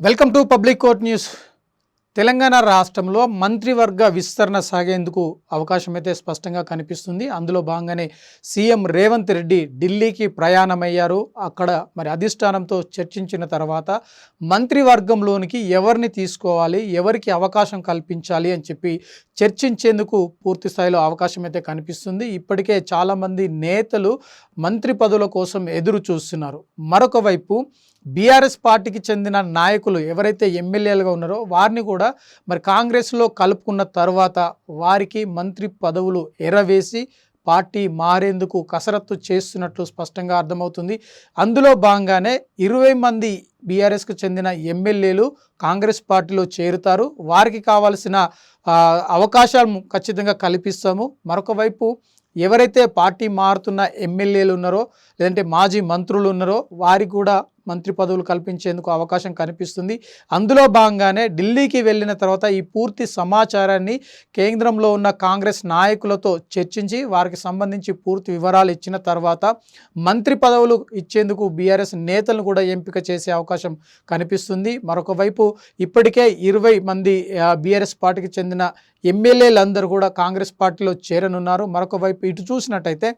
Welcome to public court news. Telangana రాష్ట్రంలో మంత్రివర్గ విస్తరణ సాగేందుకు అవకాశం అయితే స్పష్టంగా కనిపిస్తుంది. అందులో భాగంగానే సీఎం రేవంత్ రెడ్డి ఢిల్లీకి ప్రయాణమయ్యారు. అక్కడ మరి అధిష్టానంతో చర్చించిన తర్వాత మంత్రివర్గంలోనికి ఎవరిని తీసుకోవాలి ఎవరికి అవకాశం కల్పించాలి అని చెప్పి చర్చించేందుకు పూర్తి స్థాయిలో అవకాశం అయితే కనిపిస్తుంది. ఇప్పటికే చాలామంది నేతలు మంత్రి పదవుల కోసం ఎదురు చూస్తున్నారు మరొక వైపు బీఆర్ఎస్ పార్టీకి చెందిన నాయకులు ఎవరైతే ఎమ్మెల్యేలుగా ఉన్నారో వారిని కూడా మరి కాంగ్రెస్లో కలుపుకున్న తర్వాత వారికి మంత్రి పదవులు ఎరవేసి పార్టీ మారేందుకు కసరత్తు చేస్తున్నట్లు స్పష్టంగా అర్థమవుతుంది. అందులో భాగంగానే ఇరవై మంది బీఆర్ఎస్కు చెందిన ఎమ్మెల్యేలు కాంగ్రెస్ పార్టీలో చేరుతారు. వారికి కావాల్సిన అవకాశాలు ఖచ్చితంగా కల్పిస్తాము. మరొక వైపు ఎవరైతే పార్టీ మారుతున్న ఎమ్మెల్యేలు ఉన్నారో లేదంటే మాజీ మంత్రులు ఉన్నారో వారికి కూడా మంత్రి పదవులు కల్పించేందుకు అవకాశం కనిపిస్తుంది. అందులో భాగంగానే ఢిల్లీకి వెళ్ళిన తర్వాత ఈ పూర్తి సమాచారాన్ని కేంద్రంలో ఉన్న కాంగ్రెస్ నాయకులతో చర్చించి వారికి సంబంధించి పూర్తి వివరాలు ఇచ్చిన తర్వాత మంత్రి పదవులు ఇచ్చేందుకు బీఆర్ఎస్ నేతలను కూడా ఎంపిక చేసే అవకాశం కనిపిస్తుంది. మరొక వైపు ఇప్పటికే ఇరవై మంది బీఆర్ఎస్ పార్టీకి చెందిన ఎమ్మెల్యేలందరూ కూడా కాంగ్రెస్ పార్టీలో చేరనున్నారు. మరొక వైపు ఇటు చూసినట్టయితే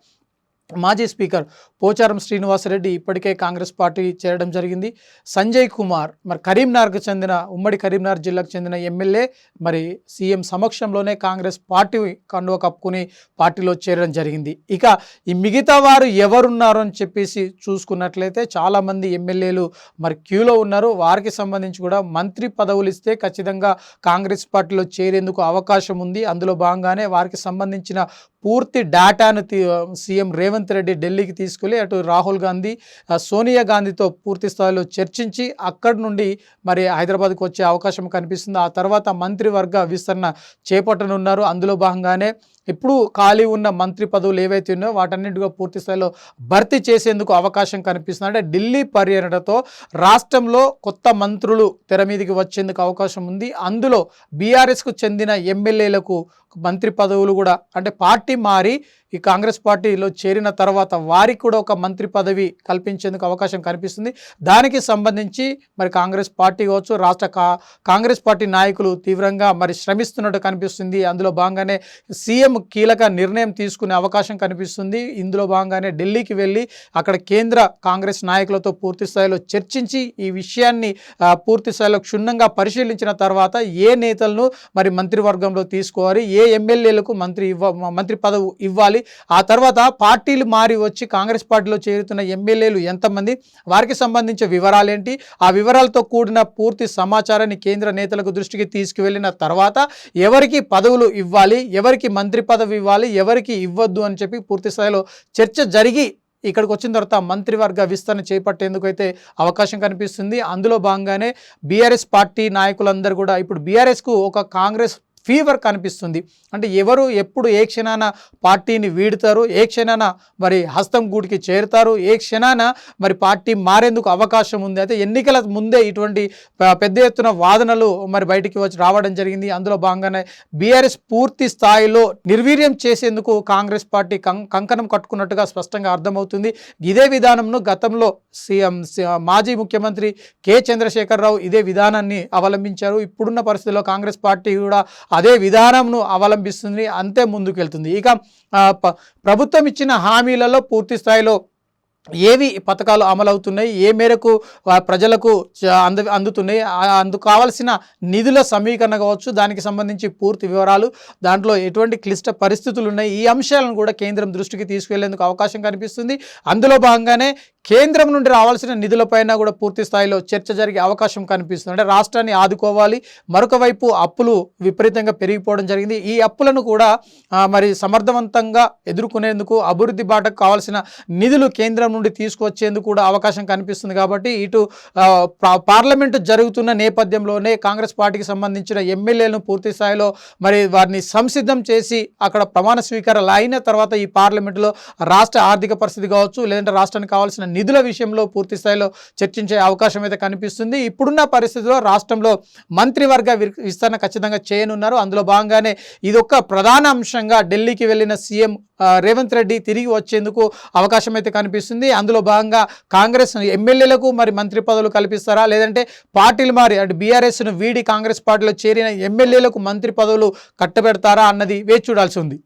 మాజీ స్పీకర్ పోచారం శ్రీనివాసరెడ్డి ఇప్పటికే కాంగ్రెస్ పార్టీ చేరడం జరిగింది. సంజయ్ కుమార్ మరి కరీంనగర్కు చెందిన ఉమ్మడి కరీంనగర్ జిల్లాకు చెందిన ఎమ్మెల్యే మరి సీఎం సమక్షంలోనే కాంగ్రెస్ పార్టీ కండువ కప్పుకుని పార్టీలో చేరడం జరిగింది. ఇక ఈ మిగతా వారు ఎవరున్నారు అని చెప్పేసి చూసుకున్నట్లయితే చాలామంది ఎమ్మెల్యేలు మరి క్యూలో ఉన్నారు. వారికి సంబంధించి కూడా మంత్రి పదవులు ఇస్తే ఖచ్చితంగా కాంగ్రెస్ పార్టీలో చేరేందుకు అవకాశం ఉంది. అందులో భాగంగానే వారికి సంబంధించిన పూర్తి డేటాను సీఎం రేవంత్ రెడ్డి ఢిల్లీకి తీసుకెళ్ళి అటు రాహుల్ గాంధీ సోనియా గాంధీతో పూర్తి స్థాయిలో చర్చించి అక్కడి నుండి మరి హైదరాబాద్కు వచ్చే అవకాశం కనిపిస్తుంది. ఆ తర్వాత మంత్రివర్గ విస్తరణ చేపట్టనున్నారు. అందులో భాగంగానే ఇప్పుడు ఖాళీ ఉన్న మంత్రి పదవులు ఏవైతే ఉన్నాయో వాటన్నిటిగా పూర్తి స్థాయిలో భర్తీ చేసేందుకు అవకాశం కనిపిస్తుంది. అంటే ఢిల్లీ పర్యటనతో రాష్ట్రంలో కొత్త మంత్రులు తెర మీదకి వచ్చేందుకు అవకాశం ఉంది. అందులో బీఆర్ఎస్కు చెందిన ఎమ్మెల్యేలకు మంత్రి పదవులు కూడా అంటే పార్టీ మారి ఈ కాంగ్రెస్ పార్టీలో చేరిన తర్వాత వారికి కూడా ఒక మంత్రి పదవి కల్పించేందుకు అవకాశం కనిపిస్తుంది. దానికి సంబంధించి మరి కాంగ్రెస్ పార్టీ కావచ్చు రాష్ట్ర కా కాంగ్రెస్ పార్టీ నాయకులు తీవ్రంగా మరి శ్రమిస్తున్నట్టు కనిపిస్తుంది. అందులో భాగంగానే సీఎం కీలక నిర్ణయం తీసుకునే అవకాశం కనిపిస్తుంది. ఇందులో భాగంగానే ఢిల్లీకి వెళ్ళి అక్కడ కేంద్ర కాంగ్రెస్ నాయకులతో పూర్తి స్థాయిలో చర్చించి ఈ విషయాన్ని పూర్తి స్థాయిలో క్షుణ్ణంగా పరిశీలించిన తర్వాత ఏ నేతలను మరి మంత్రివర్గంలో తీసుకోవాలి ఏ ఎమ్మెల్యేలకు మంత్రి ఇవ్వ మంత్రి పదవి ఇవ్వాలి? ఆ తర్వాత పార్టీలు మారి వచ్చి కాంగ్రెస్ పార్టీలో చేరుతున్న ఎమ్మెల్యేలు ఎంతమంది? వారికి సంబంధించిన వివరాలేంటి? ఆ వివరాలతో కూడిన పూర్తి సమాచారాన్ని కేంద్ర నేతలకు దృష్టికి తీసుకువెళ్ళిన తర్వాత ఎవరికి పదవులు ఇవ్వాలి? ఎవరికి మంత్రి పదవి ఇవ్వాలి? ఎవరికి ఇవ్వద్దు అని చెప్పి పూర్తి స్థాయిలో చర్చ జరిగి ఇక్కడికి వచ్చిన తర్వాత మంత్రివర్గ విస్తరణ చేపట్టేందుకు అయితే అవకాశం కనిపిస్తుంది. అందులో భాగంగానే బీఆర్ఎస్ పార్టీ నాయకులందరూ కూడా ఇప్పుడు బీఆర్ఎస్కు ఒక కాంగ్రెస్ ఫీవర్ కనిపిస్తుంది. అంటే ఎవరు ఎప్పుడు ఏ క్షణాన పార్టీని వీడుతారు ఏ క్షణాన మరి హస్తం గూడికి చేరుతారు ఏ క్షణాన మరి పార్టీ మారేందుకు అవకాశం ఉంది. అయితే ఎన్నికల ముందే ఇటువంటి పెద్ద ఎత్తున వాదనలు మరి బయటికి వచ్చి రావడం జరిగింది. అందులో భాగంగానే బీఆర్ఎస్ పూర్తి స్థాయిలో నిర్వీర్యం చేసేందుకు కాంగ్రెస్ పార్టీ కం కంకణం కట్టుకున్నట్టుగా స్పష్టంగా అర్థమవుతుంది. ఇదే విధానంను గతంలో సీఎం సి- మాజీ ముఖ్యమంత్రి కె చంద్రశేఖరరావు ఇదే విధానాన్ని అవలంబించారు. ఇప్పుడున్న పరిస్థితుల్లో కాంగ్రెస్ పార్టీ కూడా అదే విధానంను అవలంబిస్తుంది అంతే ముందుకెళ్తుంది. ఇక ప- ప్రభుత్వం ఇచ్చిన హామీలలో పూర్తి స్థాయిలో ఏవి పథకాలు అమలవుతున్నాయి ఏ మేరకు ప్రజలకు అంద అందుతున్నాయి అందుకు కావాల్సిన నిధుల సమీకరణ కావచ్చు దానికి సంబంధించి పూర్తి వివరాలు దాంట్లో ఎటువంటి క్లిష్ట పరిస్థితులు ఉన్నాయి ఈ అంశాలను కూడా కేంద్రం దృష్టికి తీసుకెళ్ళేందుకు అవకాశం కనిపిస్తుంది. అందులో భాగంగానే కేంద్రం నుండి రావాల్సిన నిధులపైన కూడా పూర్తి స్థాయిలో చర్చ జరిగే అవకాశం కనిపిస్తుంది. అంటే రాష్ట్రాన్ని ఆదుకోవాలి. మరొక వైపు అప్పులు విపరీతంగా పెరిగిపోవడం జరిగింది. ఈ అప్పులను కూడా మరి సమర్థవంతంగా ఎదుర్కొనేందుకు అభివృద్ధి బాటకు కావాల్సిన నిధులు కేంద్రం నుండి తీసుకొచ్చేందుకు కూడా అవకాశం కనిపిస్తుంది కాబట్టి ఇటు పార్లమెంటు జరుగుతున్న నేపథ్యంలోనే కాంగ్రెస్ పార్టీకి సంబంధించిన ఎమ్మెల్యేలను పూర్తి స్థాయిలో మరి వారిని సంసిద్ధం చేసి అక్కడ ప్రమాణ స్వీకారాలు అయిన తర్వాత ఈ పార్లమెంటులో రాష్ట్ర ఆర్థిక పరిస్థితి కావచ్చు లేదంటే రాష్ట్రానికి కావాల్సిన నిధుల విషయంలో పూర్తి స్థాయిలో చర్చించే అవకాశం అయితే కనిపిస్తుంది. ఇప్పుడున్న పరిస్థితిలో రాష్ట్రంలో మంత్రివర్గ వి- విస్తరణ ఖచ్చితంగా చేయనున్నారు. అందులో భాగంగానే ఇదొక ప్రధాన అంశంగా ఢిల్లీకి వెళ్ళిన సీఎం రేవంత్ రెడ్డి తిరిగి వచ్చేందుకు అవకాశం అయితే కనిపిస్తుంది. అందులో భాగంగా కాంగ్రెస్ ఎమ్మెల్యేలకు మరి మంత్రి పదవులు కల్పిస్తారా? లేదంటే పార్టీలు మారి అంటే బీఆర్ఎస్ను వీడి కాంగ్రెస్ పార్టీలో చేరిన ఎమ్మెల్యేలకు మంత్రి పదవులు కట్టబెడతారా అన్నది వేచి చూడాల్సి ఉంది.